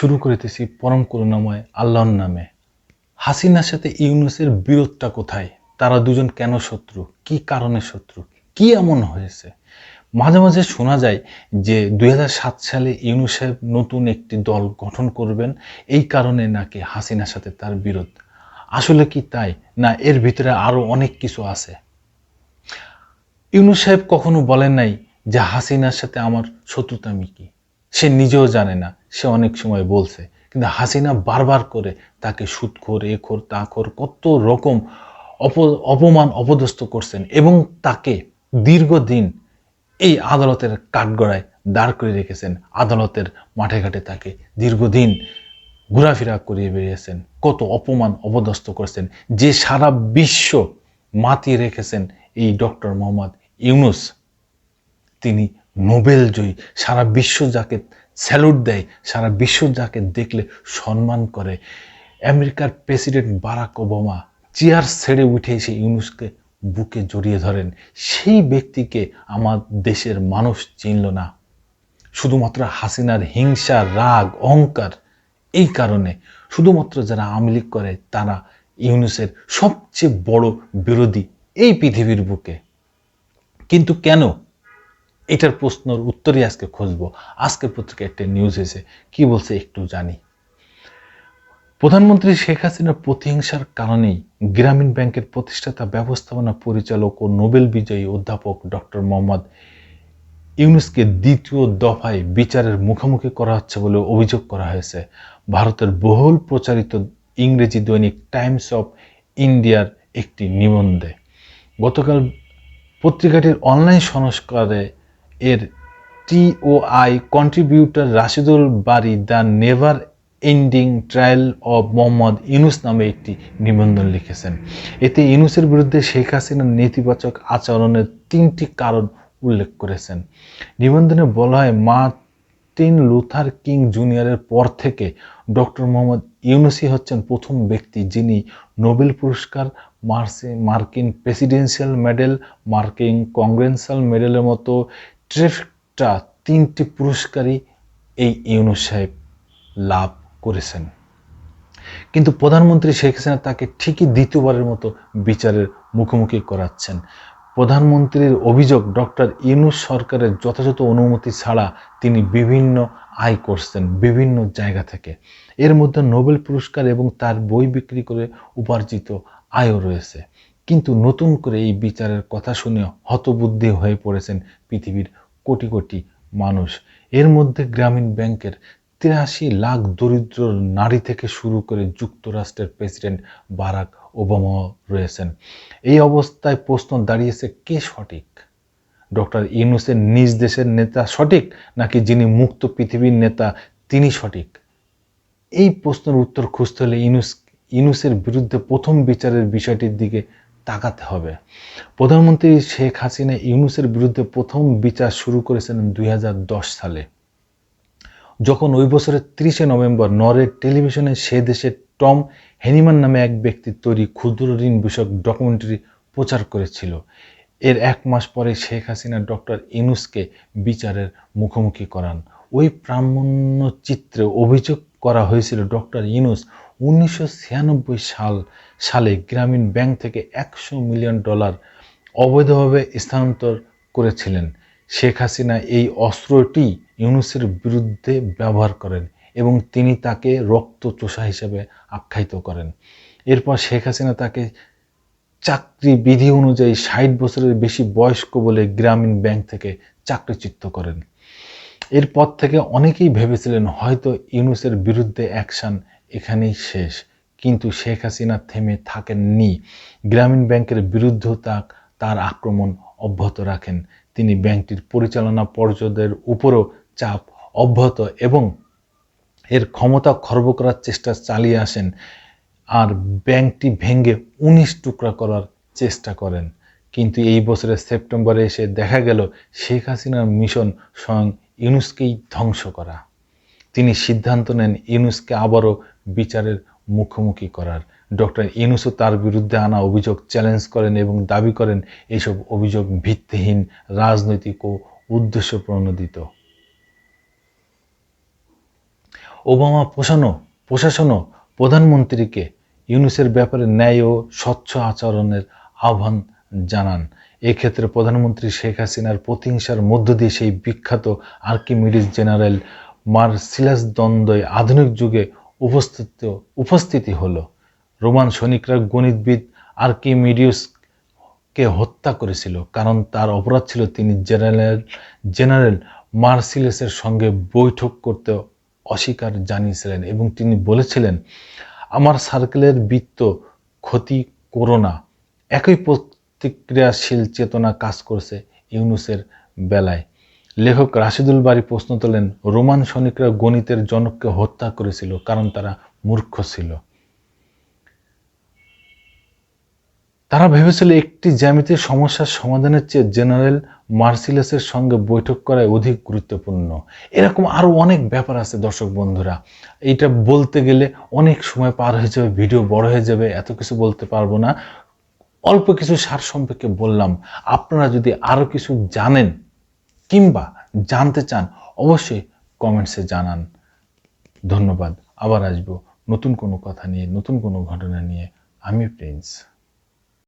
শুরু করিতেছি পরম করুণাময় আল্লাহর নামে। হাসিনার সাথে ইউনুসের বিরোধটা কোথায়? তারা দুজন কেন শত্রু? কি কারণে শত্রু? কি এমন হয়েছে? মাঝে মাঝে শোনা যায় যে দু হাজার সাত সালে ইউনুস সাহেব নতুন একটি দল গঠন করবেন, এই কারণে নাকি হাসিনার সাথে তার বিরোধ। আসলে কি তাই? না, এর ভিতরে আরও অনেক কিছু আছে। ইউনুস সাহেব কখনো বলেন নাই যে হাসিনার সাথে আমার শত্রুতামি কি? সে নিজেও জানে না। সে অনেক সময় বলছে, কিন্তু হাসিনা বারবার করে তাকে সুদখোর এ খোর, তা খোর, কত রকম অপ, অপমান অপদস্থ করছেন এবং তাকে দীর্ঘদিন এই আদালতের কাঠগড়ায় দাঁড় করে রেখেছেন। আদালতের মাঠে ঘাটে তাকে দীর্ঘদিন ঘোরাফেরা করিয়ে বেরিয়েছেন কত অপমান অপদস্থ করছেন, যে সারা বিশ্ব মাতিয়ে রেখেছেন এই ডক্টর মোহাম্মদ ইউনুস। তিনি নোবেল জয়ী, সারা বিশ্ব যাকে স্যালুট দেয়, সারা বিশ্ব যাকে দেখলে সম্মান করে। আমেরিকার প্রেসিডেন্ট বারাক ওবামা চেয়ার ছেড়ে উঠে এসে ইউনুসকে বুকে জড়িয়ে ধরেন। সেই ব্যক্তিকে আমার দেশের মানুষ চিনল না। শুধুমাত্র হাসিনার হিংসা, রাগ, অহংকার এই কারণে। শুধুমাত্র যারা আমলিক করে, তারা ইউনুসের সবচেয়ে বড় বিরোধী এই পৃথিবীর বুকে। কিন্তু কেন? এটার প্রশ্নের উত্তরই আজকে খুঁজবো। আজকের পত্রিকায় একটা নিউজ এসে কি বলছে একটু জানি। প্রধানমন্ত্রী শেখ হাসিনার প্রতিহিংসার কারণেই গ্রামীণ ব্যাংকের প্রতিষ্ঠাতা, ব্যবস্থাপনা পরিচালক ও নোবেল বিজয়ী অধ্যাপক ডক্টর মোহাম্মদ ইউনুসকে দ্বিতীয় দফায় বিচারের মুখোমুখি করা হচ্ছে বলে অভিযোগ করা হয়েছে। ভারতের বহুল প্রচারিত ইংরেজি দৈনিক টাইমস অফ ইন্ডিয়ার একটি নিবন্ধে। গতকাল পত্রিকাটির অনলাইন সংস্কারে এর TOI contributor Rashidul Bari the never ending trial of Mohammad Yunus নামে একটি নিবন্ধন লিখেছেন। এতে ইউনুসের বিরুদ্ধে শেখ হাসিনার নেতিবাচক আচরণের তিনটি কারণ উল্লেখ করেছেন। নিবন্ধনে বলা হয় মা মার্টিন লুথার কিং জুনিয়রের পর থেকে ডক্টর মোহাম্মদ ইউনুসি হচ্ছেন প্রথম ব্যক্তি যিনি নোবেল পুরস্কার, মার্সে, মার্কিন প্রেসিডেন্সিয়াল মেডেল, মার্কিন কংগ্রেন্সাল মেডেলের মতো ট্রেফটা তিনটি পুরস্কারই এই ইউনুস সাহেব লাভ করেছেন। কিন্তু প্রধানমন্ত্রী শেখ হাসিনা তাকে ঠিকই দ্বিতীয়বারের মতো বিচারের মুখোমুখি করাচ্ছেন। প্রধানমন্ত্রীর অভিযোগ, ডক্টর ইউনুস সরকারের যথাযথ অনুমতি ছাড়া তিনি বিভিন্ন আয় করছেন বিভিন্ন জায়গা থেকে। এর মধ্যে নোবেল পুরস্কার এবং তার বই বিক্রি করে উপার্জিত আয়ও রয়েছে। কিন্তু নতুন করে এই বিচারের কথা শুনে হতবুদ্ধি হয়ে পড়েছেন পৃথিবীর কোটি কোটি মানুষ। এর মধ্যে গ্রামীণ ব্যাংকের তিরাশি লাখ দরিদ্র নারী থেকে শুরু করে যুক্তরাষ্ট্রের প্রেসিডেন্ট বারাক ওবামা রয়েছেন। এই অবস্থায় প্রশ্ন দাঁড়িয়েছে কে সঠিক? ডক্টর ইউনুসের নিজ দেশের নেতা সঠিক নাকি যিনি মুক্ত পৃথিবীর নেতা তিনি সঠিক? এই প্রশ্নের উত্তর খুঁজতে হলে ইউনুস ইউনুসের বিরুদ্ধে প্রথম বিচারের বিষয়টির দিকে তাকাতে হবে। প্রধানমন্ত্রী শেখ হাসিনা ইউনুসের বিরুদ্ধে প্রথম বিচার শুরু করেছিলেন দুই হাজার দশ সালে। যখন ওই বছরের তিরিশে নভেম্বর নরের টেলিভিশনে সে দেশের টম হেনিমান নামে এক ব্যক্তির তৈরি ক্ষুদ্র ঋণ বিষয়ক ডকুমেন্টারি প্রচার করেছিল। এর এক মাস পরে শেখ হাসিনা ডক্টর ইনুসকে বিচারের মুখোমুখি করান। ওই প্রামাণ্য চিত্রে অভিযোগ করা হয়েছিল ডক্টর ইউনুস উনিশশো ছিয়ানব্বই সাল, সালে গ্রামীণ ব্যাংক থেকে একশো মিলিয়ন ডলার অবৈধভাবে স্থানান্তর করেছিলেন। শেখ হাসিনা এই অস্ত্রটি ইউনুসের বিরুদ্ধে ব্যবহার করেন এবং তিনি তাকে রক্ত চোষা হিসেবে আখ্যায়িত করেন। এরপর শেখ হাসিনা তাকে চাকরি বিধি অনুযায়ী ষাট বছরের বেশি বয়স্ক বলে গ্রামীণ ব্যাংক থেকে চাকরিচ্যুত করেন। এরপর থেকে অনেকেই ভেবেছিলেন হয়তো ইউনুসের বিরুদ্ধে অ্যাকশন এখানেই শেষ। কিন্তু শেখ হাসিনা থেমে থাকেননি। গ্রামীণ ব্যাংকের বিরুদ্ধে তার আক্রমণ অব্যাহত রাখেন। তিনি ব্যাংকটির পরিচালনা পর্ষদের উপরও চাপ অব্যাহত এবং এর ক্ষমতা খর্ব করার চেষ্টা চালিয়ে আসেন। আর ব্যাংকটি ভেঙে উনিশ টুকরা করার চেষ্টা করেন। কিন্তু এই বছরের সেপ্টেম্বরে এসে দেখা গেল, শেখ হাসিনার মিশন স্বয়ং ইউনুসকেই ধ্বংস করা। তিনি সিদ্ধান্ত নেন ইউনুসকে আবারও বিচারের মুখোমুখি করার। ডক্টর ইউনুসও তার বিরুদ্ধে আনা অভিযোগ চ্যালেঞ্জ করেন এবং দাবি করেন এইসব অভিযোগ ভিত্তিহীন, রাজনৈতিক ও উদ্দেশ্য প্রণোদিত। ওবামা প্রশাসনও প্রশাসনও প্রধানমন্ত্রীকে ইউনুসের ব্যাপারে ন্যায় ও স্বচ্ছ আচরণের আহ্বান জানান। এক্ষেত্রে প্রধানমন্ত্রী শেখ হাসিনার প্রতিহিংসার মধ্য দিয়ে সেই বিখ্যাত আর্কিমিডিস জেনারেল মার্সিলাস দ্বন্দ্বয় আধুনিক যুগে উপস্থিত, উপস্থিতি হলো। রোমান সৈনিকরা গণিতবিদ আর্কিমিডিয়াসকে হত্যা করেছিল, কারণ তার অপরাধ ছিল তিনি জেনারেল জেনারেল মার্সিলেসের সঙ্গে বৈঠক করতে অস্বীকার জানিয়েছিলেন এবং তিনি বলেছিলেন, আমার সার্কেলের বৃত্ত ক্ষতি করো না। একই প্রতিক্রিয়াশীল চেতনা কাজ করছে ইউনুসের বেলায়। লেখক রাশিদুল বাড়ি প্রশ্ন তোলেন, রোমান সৈনিকরা গণিতের জনককে হত্যা করেছিল, কারণ তারা মূর্খ ছিল। তারা ভেবেছিল একটি জ্যামিতির সমস্যার সমাধানের চেয়ে জেনারেল মার্সিলেসের সঙ্গে বৈঠক করাই অধিক গুরুত্বপূর্ণ। এরকম আরও অনেক ব্যাপার আছে, দর্শক বন্ধুরা। এইটা বলতে গেলে অনেক সময় পার হয়ে যাবে, ভিডিও বড় হয়ে যাবে, এত কিছু বলতে পারব না। অল্প কিছু সার সম্পর্কে বললাম। আপনারা যদি আরও কিছু জানেন কিংবা জানতে চান, অবশ্যই কমেন্টসে জানান। ধন্যবাদ। আবার আসব নতুন কোনো কথা নিয়ে, নতুন কোনো ঘটনা নিয়ে। আমি প্রিন্স।